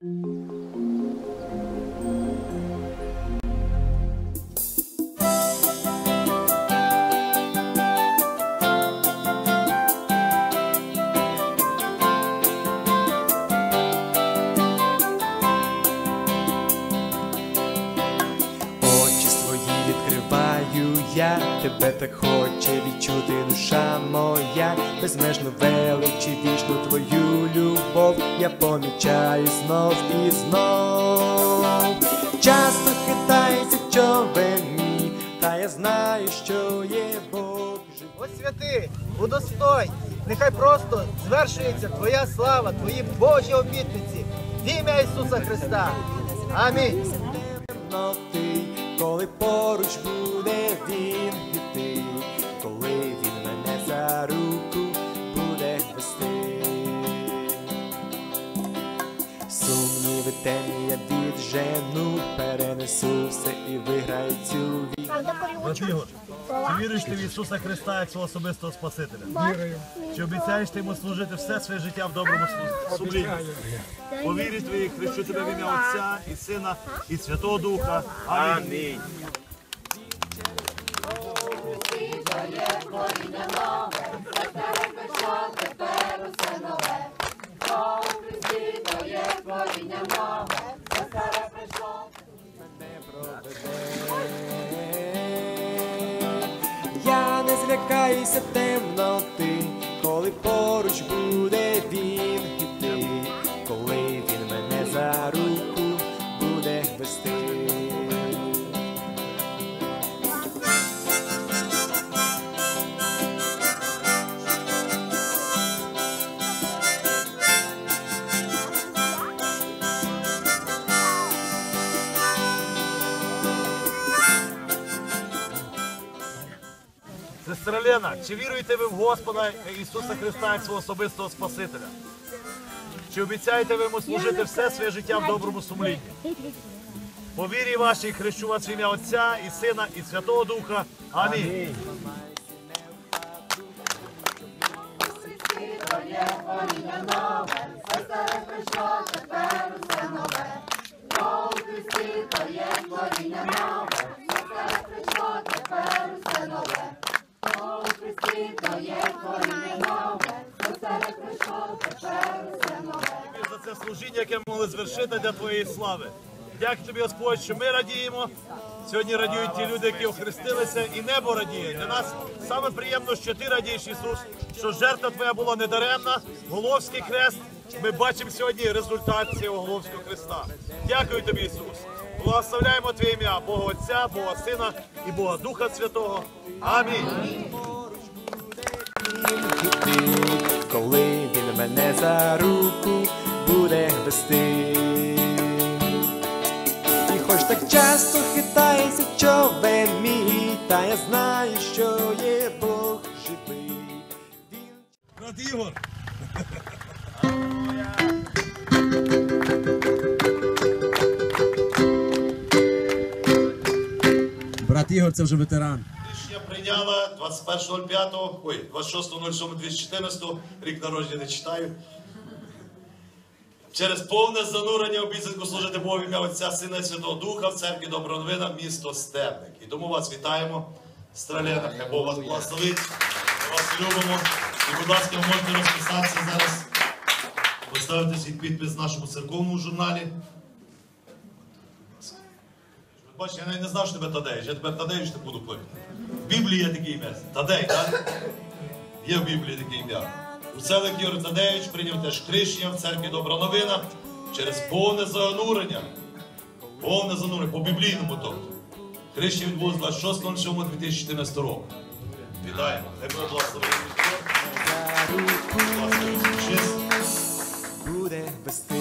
Thank mm -hmm. you. Я, тебе так хоче відчути душа моя, безмежну велич і вічну твою любов, я помічаю знов і знов. Часто хитається човен мій, та я знаю, що є Бог живий. Ось святий, удостой, нехай просто звершується Твоя слава, Твої Божі обітниці в ім'я Ісуса Христа. Амінь. Темноти, коли поруч буде він іти, коли я віджену, перенесу все і виграю цю війну. Брат Ігор, чи віриш ти в Ісуса Христа як свого особистого Спасителя? Вірую. Чи обіцяєш ти йому служити все своє життя в доброму сумлінні? По вірі твоїй хрещу тебе в ім'я Отця і Сина і Святого Духа. Амінь. Я не злякаюся темноти, коли поруч буде він і ти, коли він мене за Сестра чи віруєте ви в Господа Ісуса Христа як свого особистого Спасителя? Чи обіцяєте ви йому служити все своє життя в доброму сумлінні? По вірі вашій хрещу вас в ім'я Отця і Сина і Святого Духа. Амінь. Тобі за це служіння, яке ми могли звершити для твоєї слави. Дякую тобі, Господь, що ми радіємо. Сьогодні радіють ті люди, які охрестилися, і небо радіє. Для нас саме приємно, що ти радієш, Ісус, що жертва твоя була недаремна, Головський хрест. Ми бачимо сьогодні результат цього Головського хреста. Дякую тобі, Ісус. Благословляємо Твоє ім'я, Бога Отця, Бога Сина і Бога Духа Святого. Амінь. Коли він мене за руку буде вести. І хоч так часто хитається човен мій, та я знаю, що є Бог живий. Він Брат Ігор. Брат Ігор, це вже ветеран. Рішення прийняла 21.05, ой, 26.07.2014, рік народження не читаю. Через повне занурення обіцянку служити Богу ім'я Отця, Сина і Святого Духа в церкві Доброновина, місто Стебник. І тому вас вітаємо, Стралена, хай Бог вас благословить. Ми вас любимо. І, будь ласка, ви можете розписатися зараз, поставити свій підпис в нашому церковному журналі. Бачиш, я навіть не знав, що тебе Тадеїч. Я тебе Тадеїч не буду кликати. Біблії є таке ім'я. Тадей, так? Є в Біблії таке ім'я. Уцелик Юрій Тадеїч прийняв теж хрещення в церкві Добра новина через повне занурення. Повне занурення, по біблійному тобто. Хрещення відбулося 26.07.2014 року. Вітаємо. Хай візьміть честь. буде вести.